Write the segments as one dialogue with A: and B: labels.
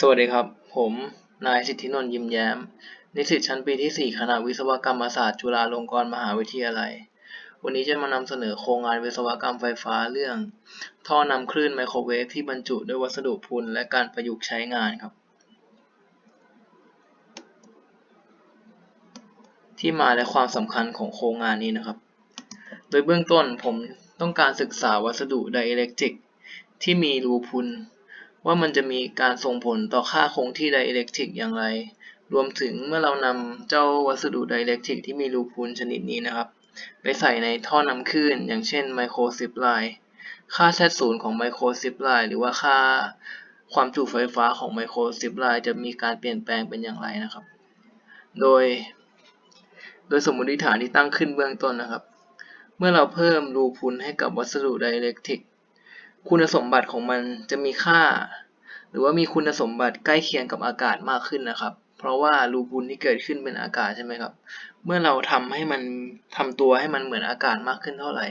A: สวัสดีครับ ผม นายสิทธินนท์ยิ้มแย้ม นิสิตชั้นปีที่ 4 คณะวิศวกรรมศาสตร์จุฬาลงกรณ์มหาวิทยาลัย วันนี้จะมานำเสนอโครงงานวิศวกรรมไฟฟ้าเรื่อง ท่อนำคลื่นไมโครเวฟที่บรรจุด้วยวัสดุพุนและการประยุกต์ใช้งานครับ ที่มาและความสำคัญของโครงงานนี้นะครับ โดยเบื้องต้นผมต้องการศึกษาวัสดุไดอิเล็กทริกที่มีรูพุน ว่ามันจะมีการส่งผลต่อค่าคงที่ไดอิเล็กทริกอย่างไร รวมถึงเมื่อเรานำเจ้าวัสดุไดอิเล็กทริกที่มีรูพุนชนิดนี้นะครับ ไปใส่ในท่อนำคลื่น อย่างเช่นไมโครซิปไลน์ค่า Z0 ของไมโครซิปไลน์หรือว่าค่าความจุไฟฟ้าของไมโครซิปไลน์จะมีการเปลี่ยนแปลงเป็นอย่างไรนะครับ โดย โดยสมมติฐานที่ตั้งขึ้นเบื้องต้นนะครับ เมื่อเราเพิ่มรูพุนให้กับวัสดุไดอิเล็กทริก คุณสมบัติของมันจะมีค่า หรือว่ามีคุณสมบัติใกล้เคียงกับอากาศมากขึ้นนะครับ เพราะว่ารูพุนที่เกิดขึ้นเป็นอากาศใช่ไหมครับ เมื่อเราทำให้มันทำตัวให้มันเหมือนอากาศมากขึ้นเท่าไหร่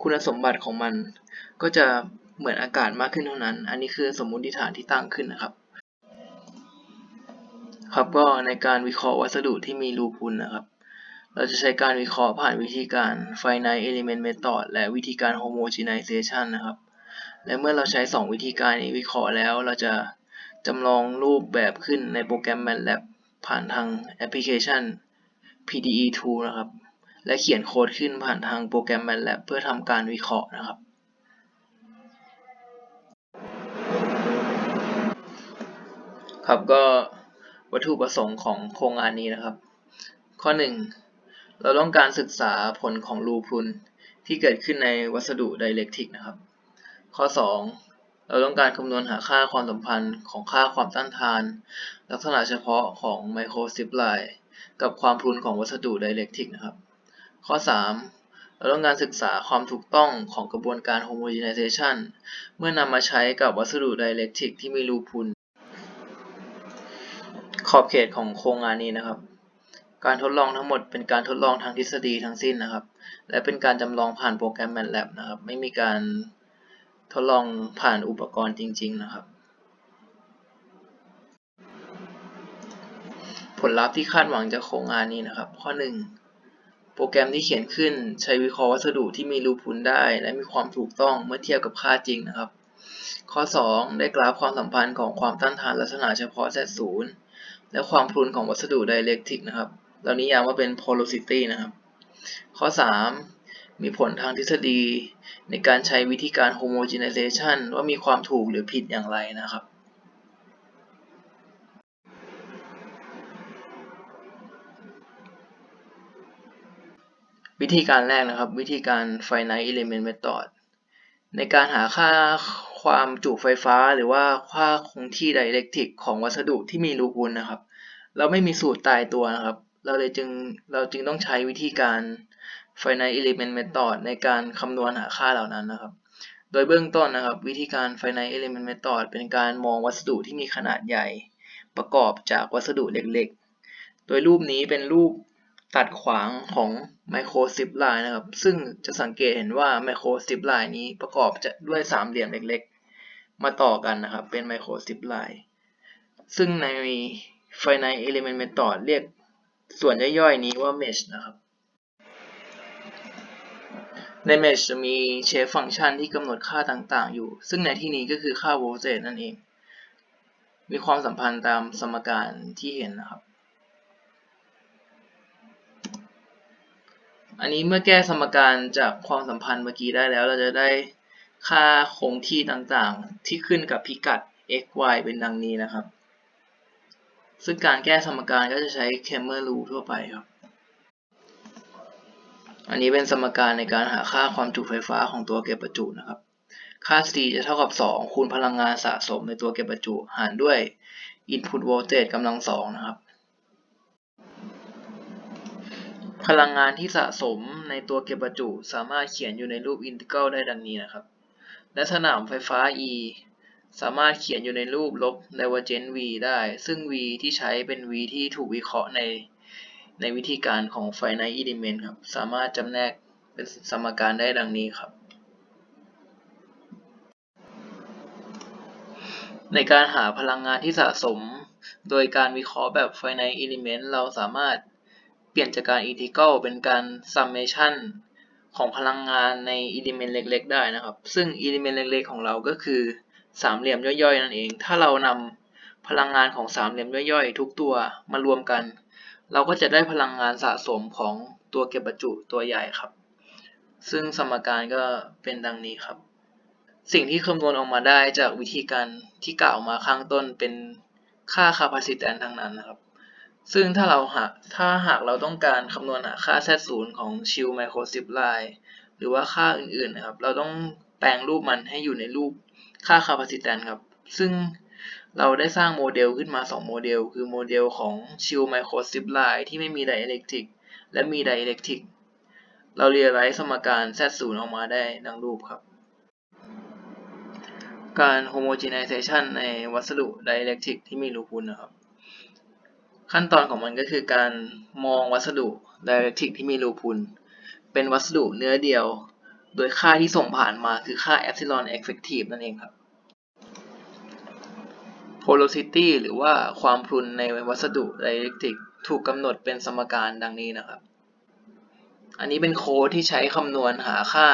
A: คุณสมบัติของมันก็จะเหมือนอากาศมากขึ้นเท่านั้น อันนี้คือสมมุติฐานที่ตั้งขึ้นนะครับ ครับก็ในการวิเคราะห์วัสดุที่มีรูพุนนะครับ เราจะใช้การวิเคราะห์ผ่านวิธีการ finite element method และวิธีการ homogenization นะครับ และเมื่อเราใช้ 2 วิธีการนี้วิเคราะห์แล้ว เราจะจำลองรูปแบบขึ้นในโปรแกรม MATLAB ผ่านทางแอปพลิเคชัน PDE tool นะครับ และเขียนโค้ดขึ้นผ่านทางโปรแกรม MATLAB เพื่อทำการวิเคราะห์นะครับ ครับก็วัตถุประสงค์ของโครงงานนี้นะครับ ข้อ 1 เราต้องการศึกษาผลของรูพุนที่เกิดขึ้นในวัสดุไดเล็กทิกนะครับ ข้อ 2 เราต้องการคำนวณหาค่าความสัมพันธ์ของค่าความต้านทาน ลักษณะเฉพาะของไมโครซิปไลน์กับความพรุนของวัสดุไดเล็กทิกนะครับ ข้อ 3 เราต้องการศึกษาความถูกต้องของกระบวนการ homogenization เมื่อนำมาใช้กับวัสดุไดเล็กทิกที่มีรูพุนขอบเขตของโครงงานนี้นะครับ การทดลองทั้งหมดเป็นการทดลองทางทฤษฎีทั้งสิ้นนะครับ และเป็นการจำลองผ่านโปรแกรม MATLAB นะครับ ไม่มีการ ทดลองผ่านอุปกรณ์จริง ๆ นะครับ ผลลัพธ์ที่คาดหวังจากโครงงานนี้นะครับ ข้อ 1 โปรแกรมที่เขียนขึ้นใช้วิเคราะห์วัสดุที่มีรูพุนได้ และมีความถูกต้องเมื่อเทียบกับค่าจริงนะครับ ข้อ 2 ได้กราฟความสัมพันธ์ของความต้านทานลักษณะเฉพาะ Z0 และความพุนของวัสดุไดเล็กทิกนะครับเรานิยามว่าเป็น porosity นะครับ ข้อ 3 มีผลทางทฤษฎีในการใช้วิธีการ homogenization ว่ามีความถูกหรือผิดอย่างไรนะครับ วิธีการแรกนะครับ วิธีการ finite element method ในการหาค่าความจุไฟฟ้าหรือว่าค่าคงที่ไดอิเล็กทริกของวัสดุที่มีรูพุนนะครับ เราไม่มีสูตรตายตัวนะครับ เราเลยจึงเราจึงต้องใช้วิธีการ finite element method ในการคำนวณหาค่าเหล่านั้นนะครับ โดยเบื้องต้นนะครับ วิธีการ finite element method เป็นการมองวัสดุที่มีขนาดใหญ่ ประกอบจากวัสดุเล็กๆ โดยรูปนี้เป็นรูปตัดขวางของไมโครซิปไลน์นะครับ ซึ่งจะสังเกตเห็นว่าไมโครซิปไลน์นี้ประกอบจะด้วยสามเหลี่ยมเล็กๆ มาต่อกันนะครับ เป็นไมโครซิปไลน์ซึ่งใน finite element method เรียกส่วนย่อยๆนี้ว่า mesh นะครับ ใน mesh จะมีเชฟฟังก์ชันที่กำหนดค่าต่างๆ อยู่ ซึ่งในที่นี้ก็คือค่า voltage นั่นเอง มีความสัมพันธ์ตามสมการที่เห็นนะครับ อันนี้เมื่อแก้สมการจากความสัมพันธ์เมื่อกี้ได้แล้ว เราจะได้ค่าคงที่ต่างๆ ที่ขึ้นกับพิกัด x y เป็นดังนี้นะครับ ซึ่งการแก้สมการก็จะใช้ Kramer rule ทั่วไปครับ อันนี้เป็นสมการในการหาค่าความจุไฟฟ้าของตัวเก็บประจุนะครับ ค่า C จะเท่ากับ 2 คูณพลังงานสะสมในตัวเก็บประจุ หารด้วย input voltage กำลังสองนะครับ พลังงานที่สะสมในตัวเก็บประจุ สามารถเขียนอยู่ในรูปอินทิกรัลได้ดังนี้นะครับ และสนามไฟฟ้า E สามารถเขียนอยู่ในรูปลบ divergent V ได้ ซึ่ง V ที่ใช้เป็น V ที่ถูกวิเคราะห์ใน ในวิธีการของ finite element ครับ สามารถจำแนกเป็นสมการได้ดังนี้ครับ ในการหาพลังงานที่สะสม โดยการวิเคราะห์แบบ finite element เราสามารถเปลี่ยนจากการ integral เป็นการ summation ของพลังงานใน element เล็ก ๆ ได้นะครับ ซึ่ง element เล็ก ๆ ของเราก็คือสามเหลี่ยมย่อยๆ นั่นเอง ถ้าเรานำพลังงานของสามเหลี่ยมย่อยๆ ทุกตัวมารวมกัน เราก็จะได้พลังงานสะสมของตัวเก็บบรรจุตัวใหญ่ครับ ซึ่งสมการก็เป็นดังนี้ครับ สิ่งที่คำนวณออกมาได้จากวิธีการที่กล่าวมาข้างต้นเป็นค่า capacitance ทั้งนั้นนะครับ ซึ่งถ้าเราหากถ้าหากเราต้องการคำนวณหาค่า Z0 ของชิลไมโครซิปไลน์หรือว่าค่าอื่นๆนะครับ เราต้องแปลงรูปมันให้อยู่ในรูปค่า capacitance ครับ ซึ่ง เราได้สร้างโมเดลขึ้นมา 2 โมเดล คือโมเดลของชิลไมโครซิปไลน์ที่ไม่มีไดอิเล็กทริกและมีไดอิเล็กทริกเราเรียลไลซ์สมการ Z0 ออกมาได้ดังรูปครับ การ homogenization ในวัสดุไดอิเล็กทริกที่มีรูพุนนะครับ ขั้นตอนของมันก็คือการมองวัสดุไดอิเล็กทริกที่มีรูพุน เป็นวัสดุเนื้อเดียว โดยค่าที่ส่งผ่านมาคือค่า epsilon effective นั่นเองครับ porosity หรือว่าความพรุนในวัสดุไดเล็กทริกถูกกำหนดเป็นสมการดังนี้นะครับ อันนี้เป็นโค้ดที่ใช้คำนวณหาค่า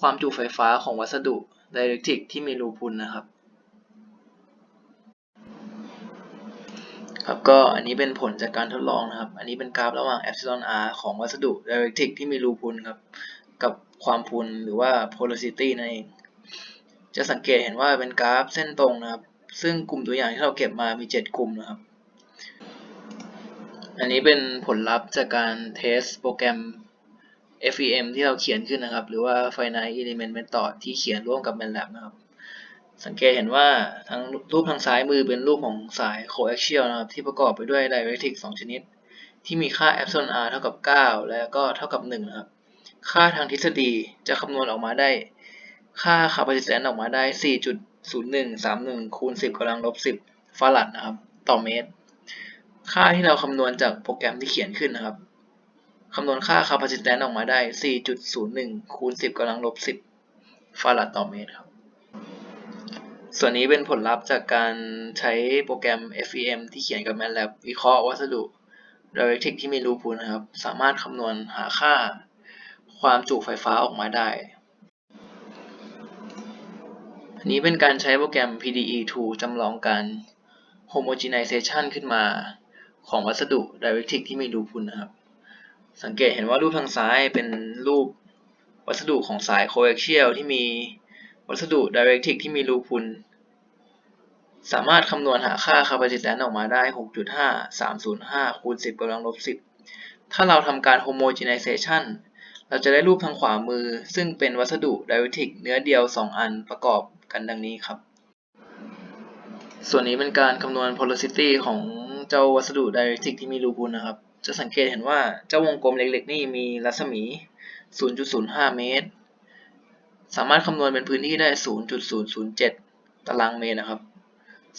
A: ความจุไฟฟ้าของวัสดุไดเล็กทริกที่มีรูพุนนะครับ ครับก็อันนี้เป็นผลจากการทดลองนะครับ อันนี้เป็นกราฟระหว่าง epsilon r ของวัสดุไดเล็กทริกที่มีรูพุนครับ กับความพุนหรือว่า porosity นั่นเอง จะสังเกตเห็นว่าเป็นกราฟเส้นตรงนะครับ ซึ่งกลุ่มตัวอย่างที่เราเก็บมามี 7 กลุ่มนะครับ อันนี้เป็นผลลัพธ์จากการเทสโปรแกรม FEM ที่เราเขียนขึ้นนะครับ หรือว่า Finite Element Method ที่เขียนร่วมกับ MATLAB นะครับ สังเกตเห็นว่าทั้งรูปทางซ้ายมือเป็นรูปของสาย coaxial นะครับ ที่ประกอบไปด้วย dielectric 2 ชนิด ที่มีค่า epsilon r เท่ากับ 9 และก็เท่ากับ 1 นะครับ ค่าทางทฤษฎีจะคำนวณออกมาได้ ค่า capacitance ออกมาได้ 4.0131คูณ10กำลังลบ10ฟารัดนะครับ ต่อเมตร ค่าที่เราคำนวณจากโปรแกรมที่เขียนขึ้นนะครับคำนวณค่า capacitance ออกมาได้ 4.01 คูณ 10กำลังลบ 10 ฟารัดต่อเมตรครับ ส่วนนี้เป็นผลลัพธ์จากการใช้โปรแกรม FEM ที่เขียนกับ MATLAB วิเคราะห์วัสดุ dielectric ที่มีรูพุนนะครับ สามารถคำนวณหาค่าความจุไฟฟ้าออกมาได้ อันนี้เป็นการใช้โปรแกรม PDE-2 จำลองการ homogenization ขึ้นมาของวัสดุ dielectric ที่มีรูพุนนะครับ สังเกตเห็นว่ารูปทางซ้ายเป็นรูปวัสดุของสาย coaxial ที่มีวัสดุ dielectric ที่มีรูพุน สามารถคำนวณหาค่า capacitance ออกมาได้ 6.5305คูณ10กำลังลบ10 ถ้าเราทำการ homogenization เราจะได้รูปทางขวามือ ซึ่งเป็นวัสดุ dielectric เนื้อเดียว 2 อันประกอบ กันดังนี้ครับ ส่วนนี้เป็นการคำนวณ porosity ของเจ้าวัสดุ dielectric ที่มีรูพุนนะครับ จะสังเกตเห็นว่าเจ้าวงกลมเล็กๆ นี่มีรัศมี 0.05 เมตร สามารถคำนวณเป็นพื้นที่ได้ 0.007 ตารางเมตรนะครับ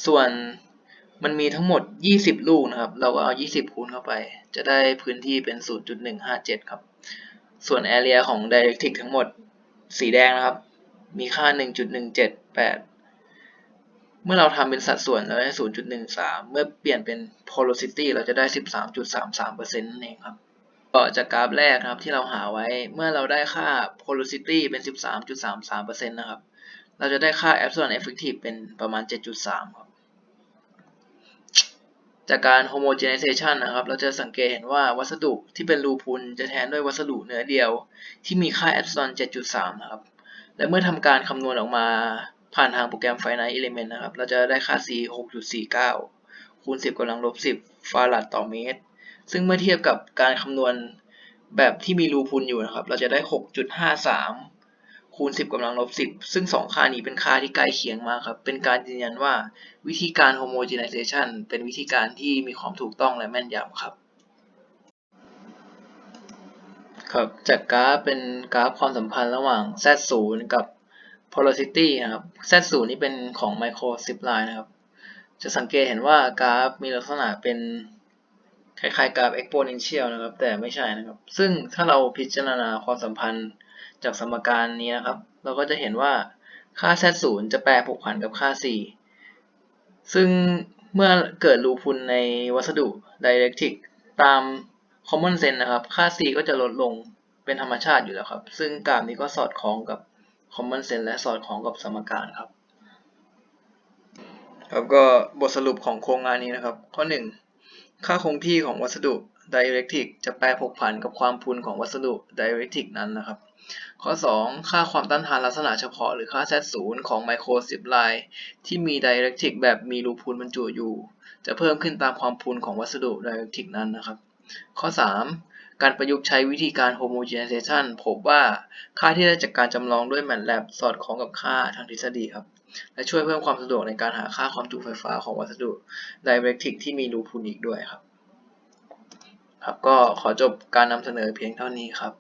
A: ส่วนมันมีทั้งหมด 20 ลูกนะครับ เราก็เอา 20 คูณเข้าไป จะได้พื้นที่เป็น 0.157 ครับ ส่วน area ของ dielectric ทั้งหมด สีแดงนะครับ มีค่า 1.17 8 เมื่อเราทำเป็นสัดส่วนเราได้ 0.13 เมื่อเปลี่ยนเป็น porosity เราจะได้ 13.33%นั่นเองครับต่อจากกราฟแรกนะครับที่เราหาไว้เมื่อเราได้ค่า porosity เป็น 13.33%นะครับ เราจะได้ค่า epsilon effective เป็นประมาณ 7.3 ครับ จากการ homogenization นะครับ เราจะสังเกตเห็นว่าวัสดุที่เป็นรูพุนจะแทนด้วยวัสดุเนื้อเดียว ที่มีค่า epsilon 7.3 นะครับ และเมื่อทำการคำนวณออกมา ผ่านทางโปรแกรม Finite Element นะครับ เราจะได้ค่า C 6.49 คูณ 10กำลังลบ 10 ฟารัดต่อเมตร ซึ่งเมื่อเทียบกับการคำนวณแบบที่มีรูพุนอยู่นะครับ เราจะได้ 6.53 คูณ 10กำลังลบ 10 ซึ่ง 2 ค่านี้เป็นค่าที่ใกล้เคียงมากครับ เป็นการยืนยันว่าวิธีการ homogenization เป็นวิธีการที่มีความถูกต้องและแม่นยำครับครับจากกราฟเป็นกราฟความสัมพันธ์ระหว่าง Z0 กับ porosity นะครับ Z0 นี่เป็นของ micro zip line นะครับ จะสังเกตเห็นว่ากราฟมีลักษณะเป็นคล้ายๆกราฟ exponential นะครับ แต่ไม่ใช่นะครับ ซึ่งถ้าเราพิจารณาความสัมพันธ์จากสมการนี้นะครับ เราก็จะเห็นว่าค่า z0 จะแปรผกผันกับค่า c ซึ่งเมื่อเกิดรูพุนในวัสดุไดเ e กทิกตาม common sense นะครับ ค่า c ก็จะลดลงเป็นธรรมชาติอยู่แล้วครับ ซึ่งกราฟนี้ก็สอดคล้องกับ common sense และสอดคล้องกับสมการครับแล้วก็บทสรุปของโครงงานนี้นะครับ ข้อ 1 ค่าคงที่ของวัสดุไดเ e กทริกจะแปรผกผันกับความพูนของวัสดุไดเ e กทริกนั้นนะครับ ข้อ 2 ค่าความต้านทานลักษณะเฉพาะหรือค่า Z0 ของไมโครซิปไลน์ที่มีไดเ e กทริกแบบมีรูพูนบรรจุอยู่ จะเพิ่มขึ้นตามความพูนของวัสดุไดเ e กทริกนั้นนะครับ ข้อ 3 การประยุกต์ใช้วิธีการ homogenization พบว่าค่าที่ได้จากการจำลองด้วย MATLAB สอดคล้องกับค่าทางทฤษฎีครับ และช่วยเพิ่มความสะดวกในการหาค่าความจุไฟฟ้าของวัสดุไดเ e กทริกที่มีรูพูนิกด้วยครับ ครับก็ขอจบการนำเสนอเพียงเท่านี้ครับ